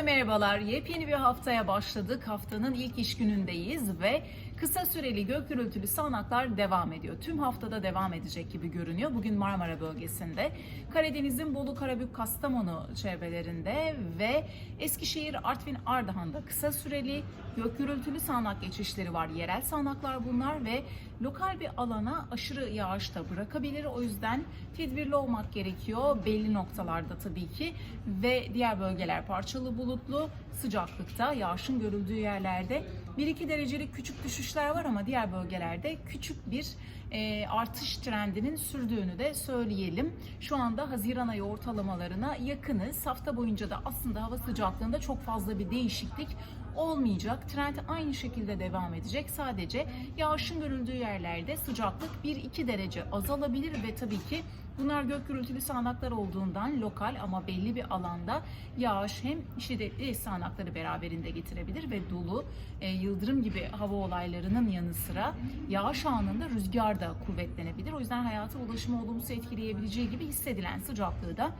Herkese merhabalar. Yepyeni bir haftaya başladık. Haftanın ilk iş günündeyiz ve kısa süreli gök gürültülü sağanaklar devam ediyor. Tüm haftada devam edecek gibi görünüyor. Bugün Marmara bölgesinde, Karadeniz'in Bolu, Karabük, Kastamonu çevrelerinde ve Eskişehir, Artvin, Ardahan'da kısa süreli gök gürültülü sağanak geçişleri var. Yerel sağanaklar bunlar ve lokal bir alana aşırı yağış da bırakabilir. O yüzden tedbirli olmak gerekiyor. Belli noktalarda tabii ki ve diğer bölgeler parçalı bulutlu sıcaklıkta yağışın görüldüğü yerlerde 1-2 derecelik küçük düşüşler var ama diğer bölgelerde küçük bir e, artış trendinin sürdüğünü de söyleyelim. Şu anda Haziran ayı ortalamalarına yakınız. Hafta boyunca da aslında hava sıcaklığında çok fazla bir değişiklik olmayacak. Trend aynı şekilde devam edecek. Sadece yağışın görüldüğü yerlerde sıcaklık 1-2 derece azalabilir ve tabii ki bunlar gök gürültülü sağanaklar olduğundan lokal ama belli bir alanda yağış hem şiddetli sağanakları beraberinde getirebilir ve dolu, e, yıldırım gibi hava olaylarının yanı sıra yağış anında rüzgar da kuvvetlenebilir. O yüzden hayata ulaşımı olumsuz etkileyebileceği gibi hissedilen sıcaklığı da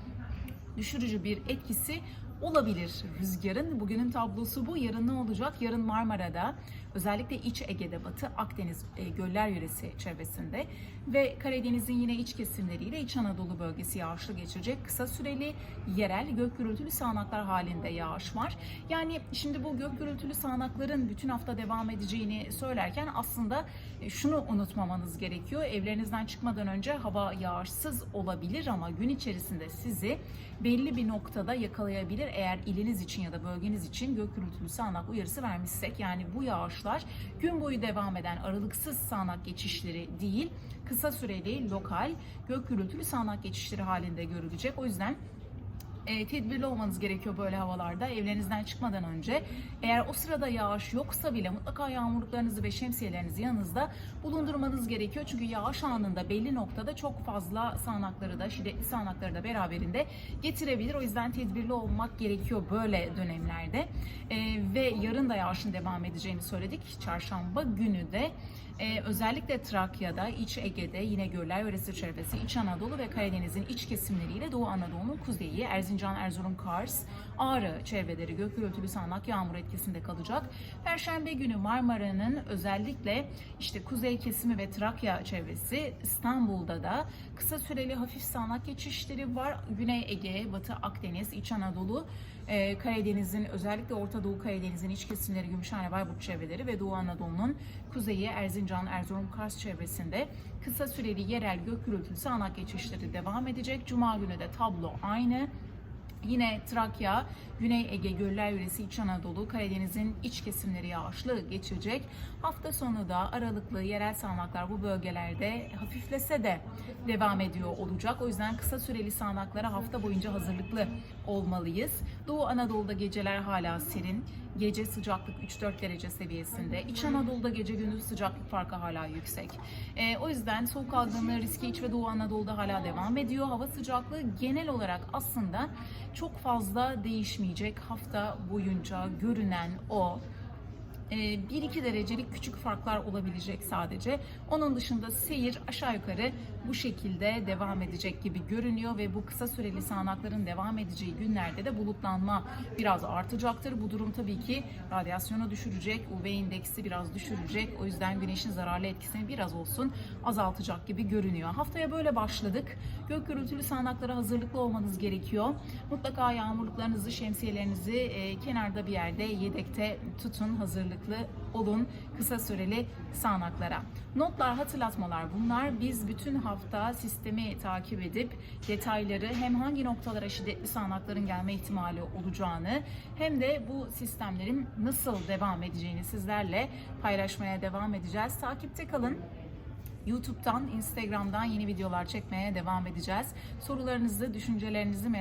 düşürücü bir etkisi olabilir rüzgarın. Bugünün tablosu bu. Yarın ne olacak? Yarın Marmara'da özellikle iç Ege'de, Batı Akdeniz e, göller yöresi çevresinde ve Karadeniz'in yine iç kesimleriyle İç Anadolu bölgesi yağışlı geçirecek. Kısa süreli yerel gök gürültülü sağanaklar halinde yağış var. Yani şimdi bu gök gürültülü sağanakların bütün hafta devam edeceğini söylerken aslında e, şunu unutmamanız gerekiyor. Evlerinizden çıkmadan önce hava yağışsız olabilir ama gün içerisinde sizi belli bir noktada yakalayabilir eğer iliniz için ya da bölgeniz için gök gürültülü sağanak uyarısı vermişsek. Yani bu yağışlar gün boyu devam eden aralıksız sağanak geçişleri değil, kısa süreli lokal gök gürültülü sağanak geçişleri halinde görülecek. O yüzden e, tedbirli olmanız gerekiyor böyle havalarda. Evlerinizden çıkmadan önce eğer o sırada yağış yoksa bile mutlaka yağmurluklarınızı ve şemsiyelerinizi yanınızda bulundurmanız gerekiyor. Çünkü yağış anında belli noktada çok fazla sağanakları da şiddetli sağanakları da beraberinde getirebilir. O yüzden tedbirli olmak gerekiyor böyle dönemlerde. E, ve yarın da yağışın devam edeceğini söyledik. Çarşamba günü de ee, özellikle Trakya'da, İç Ege'de, yine göller yöresi çevresi, İç Anadolu ve Karadeniz'in iç kesimleriyle Doğu Anadolu'nun kuzeyi, Erzincan, Erzurum, Kars, Ağrı çevreleri gök gürültülü sağanak yağmur etkisinde kalacak. Perşembe günü Marmara'nın özellikle işte kuzey kesimi ve Trakya çevresi, İstanbul'da da kısa süreli hafif sağanak geçişleri var. Güney Ege, Batı Akdeniz, İç Anadolu, e, Karadeniz'in özellikle Orta Doğu Karadeniz'in iç kesimleri, Gümüşhane, Bayburt çevreleri ve Doğu Anadolu'nun kuzeyi, Erzincan, Erzurum, Kars çevresinde kısa süreli yerel gök gürültülü sağanak geçişleri devam edecek. Cuma günü de tablo aynı. Yine Trakya, Güney Ege, Göller Yöresi, İç Anadolu, Karadeniz'in iç kesimleri yağışlı geçecek. Hafta sonu da aralıklı yerel sağanaklar bu bölgelerde hafiflese de devam ediyor olacak. O yüzden kısa süreli sağanaklara hafta boyunca hazırlıklı olmalıyız. Doğu Anadolu'da geceler hala serin. Gece sıcaklık 3-4 derece seviyesinde. İç Anadolu'da gece gündüz sıcaklık farkı hala yüksek. Ee, o yüzden soğuk algınlığı riski İç ve Doğu Anadolu'da hala devam ediyor. Hava sıcaklığı genel olarak aslında çok fazla değişmeyecek hafta boyunca görünen o. 1-2 derecelik küçük farklar olabilecek sadece. Onun dışında seyir aşağı yukarı bu şekilde devam edecek gibi görünüyor ve bu kısa süreli sağanakların devam edeceği günlerde de bulutlanma biraz artacaktır. Bu durum tabii ki radyasyonu düşürecek, UV indeksi biraz düşürecek. O yüzden güneşin zararlı etkisini biraz olsun azaltacak gibi görünüyor. Haftaya böyle başladık. Gök gürültülü sağanaklara hazırlıklı olmanız gerekiyor. Mutlaka yağmurluklarınızı, şemsiyelerinizi e, kenarda bir yerde yedekte tutun hazırlık hazırlıklı olun kısa süreli sağanaklara. Notlar, hatırlatmalar bunlar. Biz bütün hafta sistemi takip edip detayları hem hangi noktalara şiddetli sağanakların gelme ihtimali olacağını hem de bu sistemlerin nasıl devam edeceğini sizlerle paylaşmaya devam edeceğiz. Takipte kalın. YouTube'dan, Instagram'dan yeni videolar çekmeye devam edeceğiz. Sorularınızı, düşüncelerinizi merak